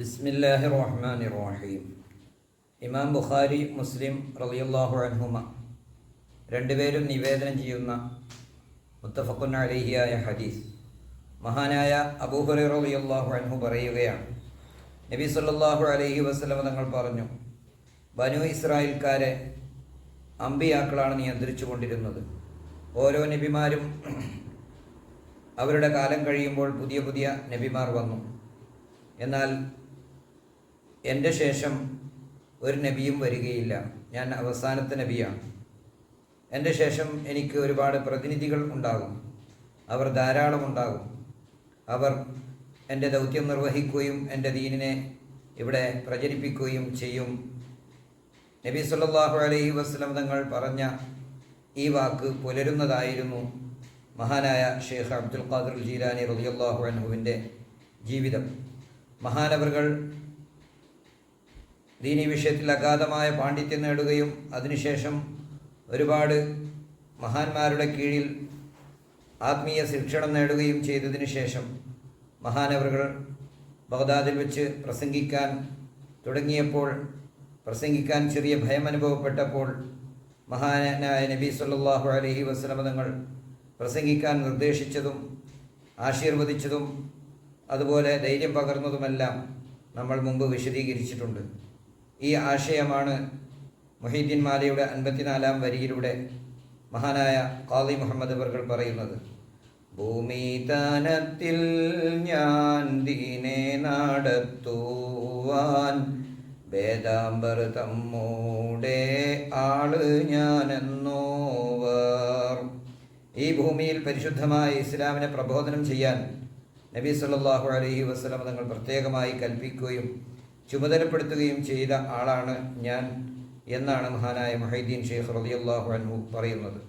ബിസ്മില്ലാഹി റഹ്മാൻ റഹീം ഇമാം ബുഖാരി മുസ്ലിം റളിയല്ലാഹു അൻഹുമ രണ്ടുപേരും നിവേദനം ചെയ്യുന്ന മുത്തഫക്കുൻ അലിഹിയായ ഹദീസ് മഹാനായ അബൂഹുറി റളിയല്ലാഹു അൻഹു പറയുകയാണ്. നബി സല്ലാഹു അലഹി വസ്ലമ തങ്ങൾ പറഞ്ഞു ബനു ഇസ്രായേൽക്കാരെ അമ്പിയാക്കളാണ് നിയന്ത്രിച്ചു കൊണ്ടിരുന്നത് ഓരോ നബിമാരും അവരുടെ കാലം കഴിയുമ്പോൾ പുതിയ പുതിയ നബിമാർ വന്നു. എന്നാൽ എന്റെ ശേഷം ഒരു നബിയും വരികയില്ല. ഞാൻ അവസാനത്തെ നബിയാണ്. എന്റെ ശേഷം എനിക്ക് ഒരുപാട് പ്രതിനിധികൾ ഉണ്ടാകും. അവർ ധാരാളം ഉണ്ടാകും. അവർ എന്റെ ദൗത്യം നിർവഹിക്കുകയും എന്റെ ദീനിനെ ഇവിടെ പ്രചരിപ്പിക്കുകയും ചെയ്യും. നബി സല്ലാഹു അലൈഹി വസ്ലം തങ്ങൾ പറഞ്ഞ ഈ വാക്ക് പുലരുന്നതായിരുന്നു മഹാനായ ഷെയ്ഖ് അബ്ദുൽ ഖാദിർ ജീലാനി റളിയല്ലാഹു അൻഹുവിന്റെ ജീവിതം. മഹാനവറുകൾ ദീനി വിഷയത്തിൽ അഗാധമായ പാണ്ഡിത്യം നേടുകയും അതിനുശേഷം ഒരുപാട് മഹാന്മാരുടെ കീഴിൽ ആത്മീയ ശിക്ഷണം നേടുകയും ചെയ്തതിനു ശേഷം മഹാനവറുകൾ ബഗ്ദാദിൽ വെച്ച് പ്രസംഗിക്കാൻ തുടങ്ങിയപ്പോൾ പ്രസംഗിക്കാൻ ചെറിയ ഭയം അനുഭവപ്പെട്ടപ്പോൾ മഹാനായ നബി സല്ലാഹു അലഹി വസ്ലമ തങ്ങൾ പ്രസംഗിക്കാൻ നിർദ്ദേശിച്ചതും ആശീർവദിച്ചതും അതുപോലെ ധൈര്യം പകർന്നതുമെല്ലാം നമ്മൾ മുമ്പ് വിശദീകരിച്ചിട്ടുണ്ട്. ഈ ആശയമാണ് മൊഹീദ്ദീൻ മാലയുടെ അൻപത്തിനാലാം വരിയിലൂടെ മഹാനായ ഖാദി മുഹമ്മദ് അവർകൾ പറയുന്നത്. ഭൂമി തനത്തിൽ ഞാൻ ദീനെ നടത്തുവാൻ വേദാംബർ തമ്മൂടെ ആൾ ഞാനെന്നോവർ. ഈ ഭൂമിയിൽ പരിശുദ്ധമായ ഇസ്ലാമിനെ പ്രബോധനം ചെയ്യാൻ നബി സല്ലല്ലാഹു അലൈഹി വസല്ലം തങ്ങൾ പ്രത്യേകമായി കൽപ്പിക്കുകയും ചുമതലപ്പെടുത്തുകയും ചെയ്ത ആളാണ് ഞാൻ എന്നാണ് മഹാനായ മൊഹൈദ്ദീൻ ഷെയ്ഖ് റളിയല്ലാഹു അൻഹു പറയുന്നത്.